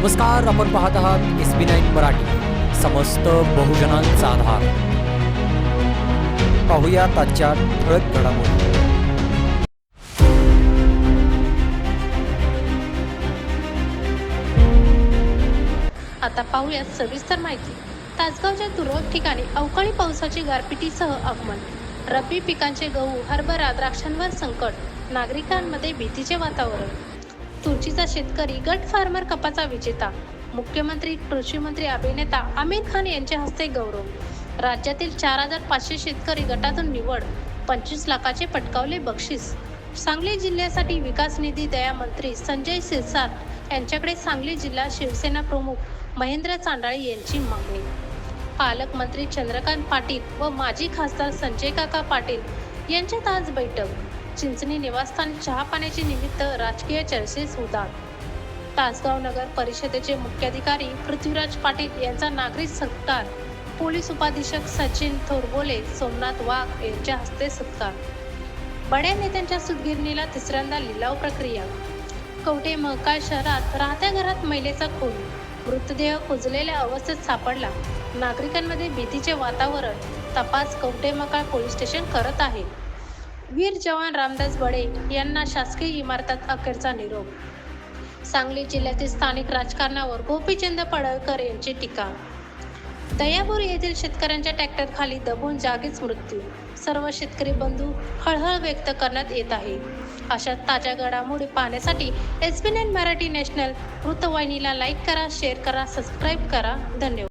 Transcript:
नमस्कार आपण पाहत आहात एस बी नाईन मराठी. समस्त बहुजनांचा आधार. पाहूया आजच्या ठळक घडामोडी. आता पाहूयात सविस्तर माहिती. तासगावच्या तुरळक ठिकाणी अवकाळी पावसाची गारपिटीसह आगमन. रब्बी पिकांचे गहू हरभरा द्राक्षांवर संकट. नागरिकांमध्ये भीतीचे वातावरण. तुळशीचा शेतकरी गट फार्मर कपाचा विजेता मुख्यमंत्री कृषी मंत्री अभिनेता आमिर खान यांच्या हस्ते गौरव. राज्यातील चार हजार पाचशे शेतकरी गटातून निवड पंचवीस लाखाचे पटकावले बक्षीस. सांगली जिल्ह्यासाठी विकास निधी दया मंत्री संजय सिरसार यांच्याकडे सांगली जिल्हा शिवसेना प्रमुख महेंद्र चांडाळे यांची मागणी. पालकमंत्री चंद्रकांत पाटील व माजी खासदार संजय काका पाटील यांच्यात आज बैठक. चिंचणी निवासस्थान चहा पाण्याचे निमित्त राजकीय चर्चेस उदार. तासगाव नगर परिषदेचे मुख्याधिकारी पृथ्वीराज पाटील यांचा नागरिक सत्कार. पोलीस उपाधीक्षक सचिन थोरबोले सोमनाथ वाघ यांच्या हस्ते सत्कार. बड्या नेत्यांच्या सुदगिरणीला तिसऱ्यांदा लिलाव प्रक्रिया. कवठे महकाळ शहरात राहत्या घरात महिलेचा खून. मृतदेह कुजलेल्या अवस्थेत सापडला. नागरिकांमध्ये भीतीचे वातावरण. तपास कवठे महाकाळ पोलीस स्टेशन करत आहे. वीर जवान रामदास बडे यांना शासकीय इमारतात अखेरचा निरोप. सांगली जिल्ह्यातील स्थानिक राजकारणावर गोपीचंद पडळकर यांची टीका. दयापूर येथील शेतकऱ्यांच्या ट्रॅक्टर खाली दबून जागीच मृत्यू. सर्व शेतकरी बंधू हळहळ व्यक्त करण्यात येत आहे. अशा ताज्या घडामोडी पाहण्यासाठी एस बी मराठी नॅशनल वृत्तवाहिनीला लाईक करा शेअर करा सबस्क्राईब करा. धन्यवाद.